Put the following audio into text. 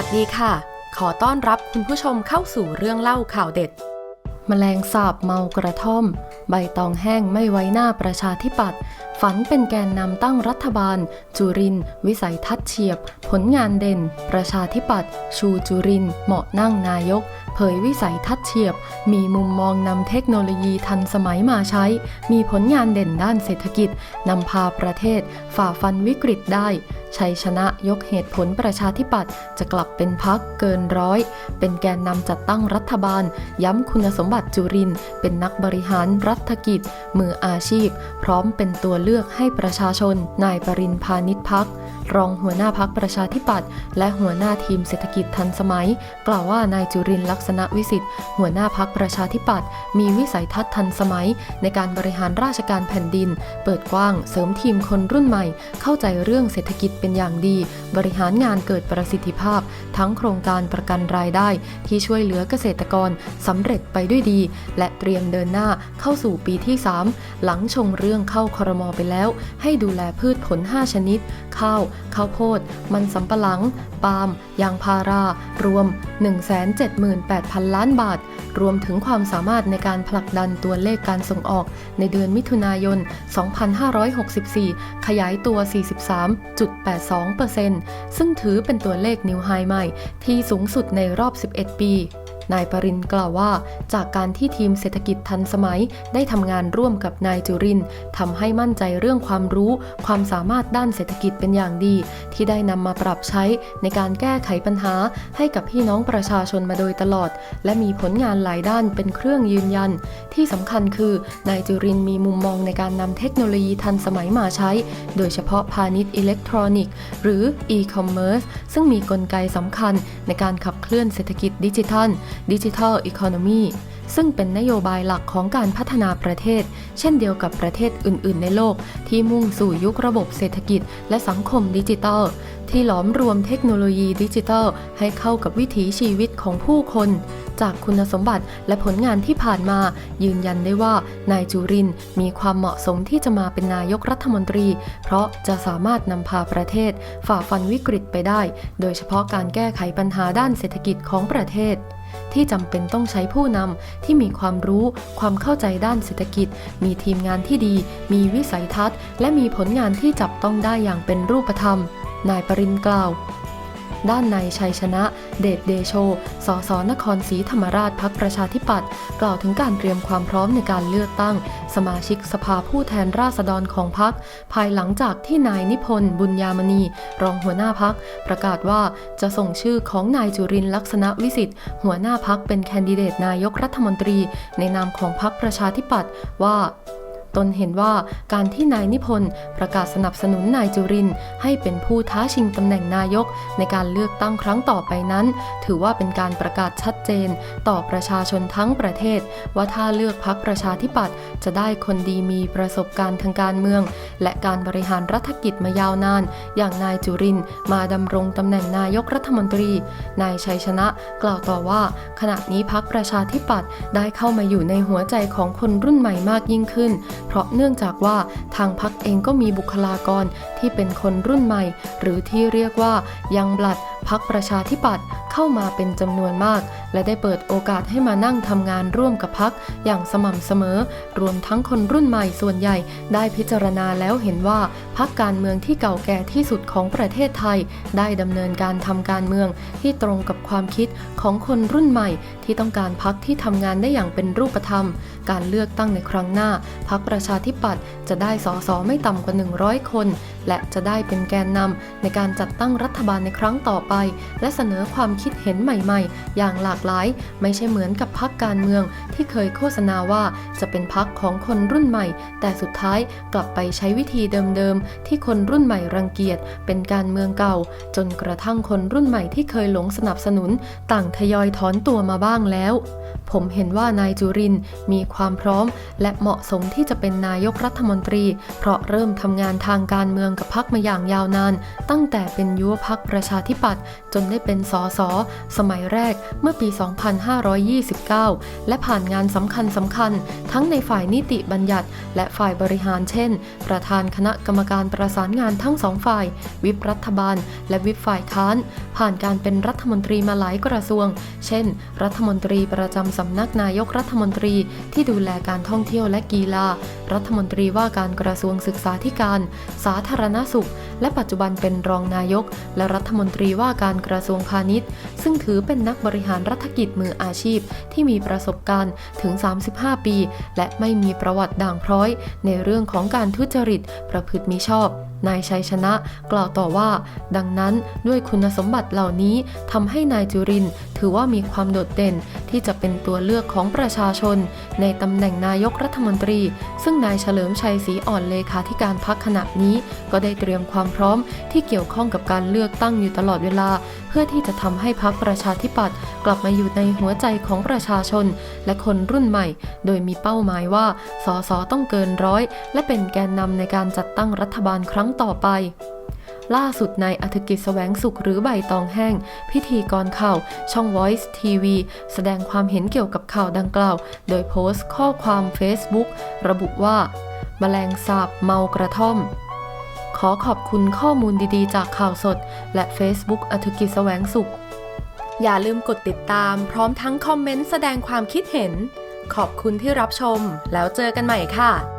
วัสดีค่ะ ขอต้อนรับคุณผู้ชมเข้าสู่เรื่องเล่าข่าวเด็ดแมลงสาบเมากระท่อม ใบตองแห้งไม่ไว้หน้าประชาธิปัตย์ฝันเป็นแกนนำตั้งรัฐบาล จุริน วิสัยทัศน์เฉียบ ผลงานเด่น ประชาธิปัตย์ชูจุริน เหมาะนั่งนายก เผยวิสัยทัศน์เฉียบ มีมุมมองนำเทคโนโลยีทันสมัยมาใช้ มีผลงานเด่นด้านเศรษฐกิจนำพาประเทศ ฝ่าฟันวิกฤตได้ ชัยชนะยกเหตุผลประชาธิปัตย์จะกลับเป็นพักเกินร้อย เป็นแกนนำจัดตั้งรัฐบาล ย้ำคุณสมบัติจุริน เป็นนักบริหารรัฐกิจ มืออาชีพ พร้อมเป็นตัวเลือกให้ประชาชน นายปรินพานิชพักรองหัวหน้าพักประชาธิปัตย์และหัวหน้าทีมเศรษฐกิจทันสมัย กล่าวว่านายจุรินลักษณะวิสิทธิ์หัวหน้าพักประชาธิปัตย์มีวิสัยทัศน์ทันสมัย ในการบริหารราชการแผ่นดิน เปิดกว้างเสริมทีมคนรุ่นใหม่ เข้าใจเรื่องเศรษฐกิจเป็นอย่างดี บริหารงานเกิดประสิทธิภาพ ทั้งโครงการประกันรายได้ ที่ช่วยเหลือเกษตรกรสำเร็จไปด้วยดี และเตรียมเดินหน้าเข้าสู่ปีที่ 3 หลังชงเรื่องเข้าครมไปแล้ว ให้ดูแลพืชผล 5 ชนิด ข้าว ข้าวโพด มันสำปะหลัง ปาล์ม ยางพารารวม 178,000 ล้านบาท รวมถึงความสามารถในการผลักดันตัวเลขการส่งออก ในเดือนมิถุนายน 2564 ขยายตัว0.82%ซึ่งถือเป็นตัวเลขนิวไฮใหม่ที่สูงสุดในรอบ 11 ปี นายปรินกล่าวว่า จากการที่ทีมเศรษฐกิจทันสมัย ได้ทำงานร่วมกับนายจุรินทำให้มั่นใจเรื่องความรู้ ความสามารถด้านเศรษฐกิจเป็นอย่างดี ที่ได้นำมาปรับใช้ในการแก้ไขปัญหา ให้กับพี่น้องประชาชนมาโดยตลอด และมีผลงานหลายด้านเป็นเครื่องยืนยัน ที่สำคัญคือนายจุรินมีมุมมองในการนำเทคโนโลยีทันสมัยมาใช้ โดยเฉพาะพาณิชย์อิเล็กทรอนิกส์หรือ e-commerce ซึ่งมีกลไกสำคัญในการขับเคลื่อนเศรษฐกิจดิจิทัลดิจิทัลอีโคโนมีซึ่งเป็นนโยบายหลักของการพัฒนาประเทศ เช่นเดียวกับประเทศอื่น ๆ ในโลก ที่มุ่งสู่ยุคระบบเศรษฐกิจ และสังคมดิจิทัล ที่หลอมรวมเทคโนโลยีดิจิทัล ให้เข้ากับวิถีชีวิตของผู้คน จากคุณสมบัติและผลงานที่ผ่านมา ยืนยันได้ว่านายจุรินมีความเหมาะสมที่จะมาเป็นนายกรัฐมนตรี เพราะจะสามารถนำพาประเทศ ฝ่าฟันวิกฤตไปได้ โดยเฉพาะการแก้ไขปัญหาด้านเศรษฐกิจของประเทศ ที่จำเป็นต้องใช้ผู้นำที่มีความรู้ ความเข้าใจด้านเศรษฐกิจ มีทีมงานที่ดี มีวิสัยทัศน์ และมีผลงานที่จับต้องได้อย่างเป็นรูปธรรม นายปรินกล่าว ด้านในชัยชนะ เดชเดโช สสนครศรีธรรมราชพักประชาธิปัตย์กล่าวถึงการเตรียมความพร้อมในการเลือกตั้ง สมาชิกสภาผู้แทนราษฎรของพัก ภายหลังจากที่นายนิพนธ์บุญยามณี รองหัวหน้าพัก ประกาศว่าจะส่งชื่อของนายจุรินลักษณะวิสิทธิ์หัวหน้าพักเป็นแคนดิเดตนายกรัฐมนตรี ในนามของพักประชาธิปัตย์ว่า ตนเห็นว่าการที่นายนิพนธ์ประกาศสนับสนุนนายจุรินให้เป็นผู้ท้าชิงตำแหน่งนายกในการเลือกตั้งครั้งต่อไปนั้น ถือว่าเป็นการประกาศชัดเจน ต่อประชาชนทั้งประเทศ ว่าถ้าเลือกพักประชาธิปัตย์จะได้คนดีมีประสบการณ์ทางการเมือง และการบริหารรัฐกิจมายาวนาน อย่างนายจุรินมาดำรงตำแหน่งนายกรัฐมนตรี นายชัยชนะกล่าวต่อว่า ขณะนี้พักประชาธิปัตย์ได้เข้ามาอยู่ในหัวใจของคนรุ่นใหม่มากยิ่งขึ้นเพราะเนื่องจากว่าทางพักเองก็มีบุคลากรที่เป็นคนรุ่นใหม่ หรือที่เรียกว่ายังบลัดพักประชาธิปัตย์ เข้ามาเป็นจำนวนมาก และได้เปิดโอกาสให้มานั่งทำงานร่วมกับพักอย่างสม่ำเสมอ รวมทั้งคนรุ่นใหม่ส่วนใหญ่ ได้พิจารณาแล้วเห็นว่าพักการเมืองที่เก่าแก่ที่สุดของประเทศไทย ได้ดำเนินการทำการเมืองที่ตรงกับความคิดของคนรุ่นใหม่ ที่ต้องการพักที่ทำงานได้อย่างเป็นรูปธรรม การเลือกตั้งในครั้งหน้าพักประชาธิปัตย์จะได้สสไม่ต่ำกว่า 100 คน และจะได้เป็นแกนนำในการจัดตั้งรัฐบาลในครั้งต่อไป และเสนอความคิดเห็นใหม่ๆ อย่างหลากหลาย ไม่ใช่เหมือนกับพักการเมืองที่เคยโฆษณาว่าจะเป็นพักของคนรุ่นใหม่ แต่สุดท้ายกลับไปใช้วิธีเดิมๆ ที่คนรุ่นใหม่รังเกียจ เป็นการเมืองเก่า จนกระทั่งคนรุ่นใหม่ที่เคยหลงสนับสนุน ต่างทยอยถอนตัวมาบ้างแล้วผมเห็นว่านายจุรินมีความพร้อม และเหมาะสมที่จะเป็นนายกรัฐมนตรี เพราะเริ่มทำงานทางการเมืองกับพักมาอย่างยาวนาน ตั้งแต่เป็นยุวพักประชาธิปัตย์จนได้เป็นสสสมัยแรกเมื่อปี 2529 และผ่านงานสำคัญสำคัญ ทั้งในฝ่ายนิติบัญญัติ และฝ่ายบริหารเช่น ประธานคณะกรรมการประสานงานทั้งสองฝ่าย วิปรัฐบาล และวิปฝ่ายค้าน ผ่านการเป็นรัฐมนตรีมาหลายกระทรวง เช่น รัฐมนตรีประจำสำนักนายกรัฐมนตรีที่ดูแลการท่องเที่ยวและกีฬา รัฐมนตรีว่าการกระทรวงศึกษาธิการ สาธารณสุข และปัจจุบันเป็นรองนายก และรัฐมนตรีว่าการกระทรวงพาณิชย์ ซึ่งถือเป็นนักบริหารรัฐกิจมืออาชีพ ที่มีประสบการณ์ถึง 35 ปี และไม่มีประวัติด่างพร้อย ในเรื่องของการทุจริต ประพฤติมิชอบนายชัยชนะกล่าวต่อว่า ดังนั้นด้วยคุณสมบัติเหล่านี้ทำให้นายจุรินถือว่ามีความโดดเด่นที่จะเป็นตัวเลือกของประชาชน ในตำแหน่งนายกรัฐมนตรี ซึ่งนายเฉลิมชัยศรีอ่อนเลขาธิการพักขณะนี้ ก็ได้เตรียมความพร้อมที่เกี่ยวข้องกับการเลือกตั้งอยู่ตลอดเวลา เพื่อที่จะทำให้พักประชาธิปัตย์กลับมาอยู่ในหัวใจของประชาชน และคนรุ่นใหม่ โดยมีเป้าหมายว่าสสต้องเกินร้อยและเป็นแกนนำในการจัดตั้งรัฐบาลครั้งงต่อไป ล่าสุดนายอธิกิจแสวงสุขหรือใบตองแห้ง พิธีกรข่าว ช่อง Voice TV แสดงความเห็นเกี่ยวกับข่าวดังกล่าว โดยโพสต์ข้อความ Facebook ระบุว่า แมลงสาบเมากระท่อมขอขอบคุณข้อมูลดีๆ จากข่าวสด และ Facebook อธิกิจแสวงสุข อย่าลืมกดติดตามพร้อมทั้งคอมเมนต์แสดงความคิดเห็น ขอบคุณที่รับชม แล้วเจอกันใหม่ค่ะ